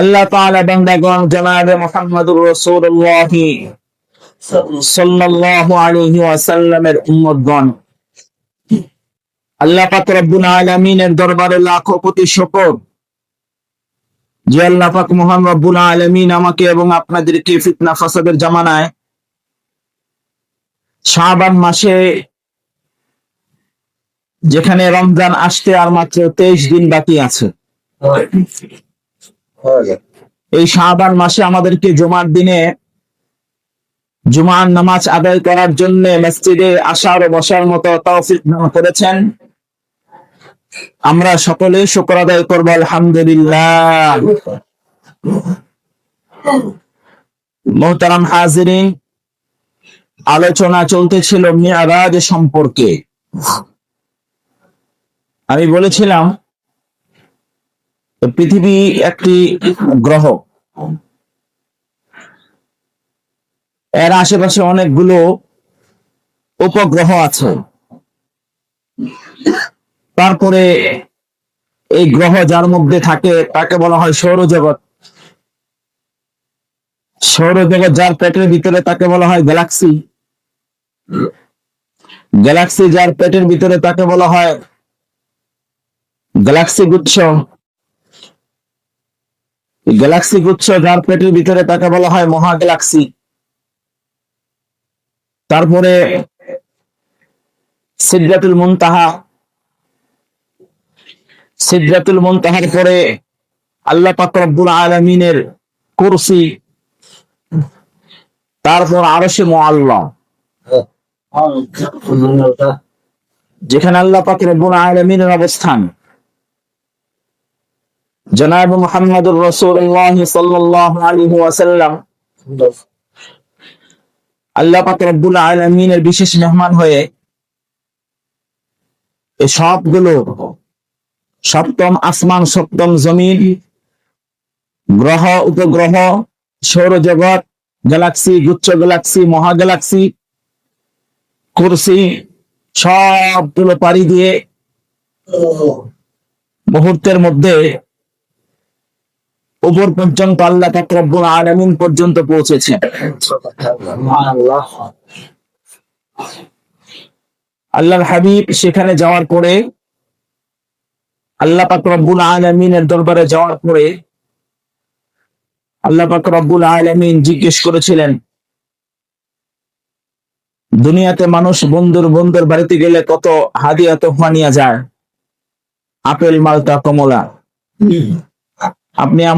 আল্লাহ তাআলা বান্দাগণ, জনাবে মুহাম্মদুর রাসূলুল্লাহ সাল্লাল্লাহু আলাইহি ওয়াসাল্লামের উম্মতগণ। আল্লাহ পাক রব্বুল আলামিনের দরবারে লাখো কোটি শুকর। যে আল্লাহ পাক মহান রব্বুল আলামিন আমাকে এবং আপনাদেরকে ফিতনা ফাসাদের জামানায় শাবান মাসে যেখানে রমজান আসতে আর মাত্র তেইশ দিন বাকি আছে। এই শাবান মাসে আমাদেরকে জুমার দিনে জুমার নামাজ আদায় করার জন্য মসজিদে আসার ও বসার মতো তৌফিক করেছেন। আমরা সকলে শুকর আদায় করব, আলহামদুলিল্লাহ। মোহতারাম হাজিরিন, আলোচনা চলতেছিল মিয়ারাজ সম্পর্কে। আমি বলেছিলাম পৃথিবী একটি গ্রহ। এর আশেপাশে অনেকগুলো উপগ্রহ আছে। তারপরে এই গ্রহ যার মধ্যে থাকে, তাকে বলা হয় সৌরজগৎ। সৌরজগৎ যার পেটের ভিতরে তাকে বলা হয় গ্যালাক্সি। গ্যালাক্সি যার পেটের ভিতরে তাকে বলা হয় গ্যালাক্সি গুচ্ছ। গ্যালাক্সি গুচ্ছ যার পেটের ভিতরে তাকে বলা হয় মহা গ্যালাক্সি তারপরে সিদ্ধাতুল মুনতাহা। সিদ্ধাতুল মুনতাহার পরে আল্লাহ পাক রব্বুল আলামিনের কুরসি তারপর আরশে মুআল্লা যেখানে আল্লাহ পাক রব্বুল আলামিনের অবস্থান। জনাব মুহাম্মদুর রাসূলুল্লাহ সাল্লাল্লাহু আলাইহি ওয়াসাল্লাম। আল্লাহ পাক রব্বুল আলামিনের বিশেষ মেহমান হয়ে এই সবগুলো সপ্তম আসমান, সপ্তম জমিন, গ্রহ, উপগ্রহ, সৌরজগৎ, গ্যালাক্সি, গুচ্ছ গ্যালাক্সি, মহা গ্যালাক্সি, কুরসি সবগুলো পাড়ি দিয়ে মুহূর্তের মধ্যে উপর পর্যন্ত আল্লাহ পাক রব্বুল আলামিন পর্যন্ত পৌঁছেছে। আল্লাহর হাবিব সেখানে যাওয়ার পরে আল্লাহ পাক রব্বুল আলামিনের দরবারে যাওয়ার পরে আল্লাহ পাক রব্বুল আলামিন জিজ্ঞেস করেছিলেন দুনিয়াতে মানুষ বন্ধুর বন্ধুর বাড়িতে গেলে কত হাদিয়া তোফা নিয়ে যায়? আপেল মালটা কমলা। আপনি আমার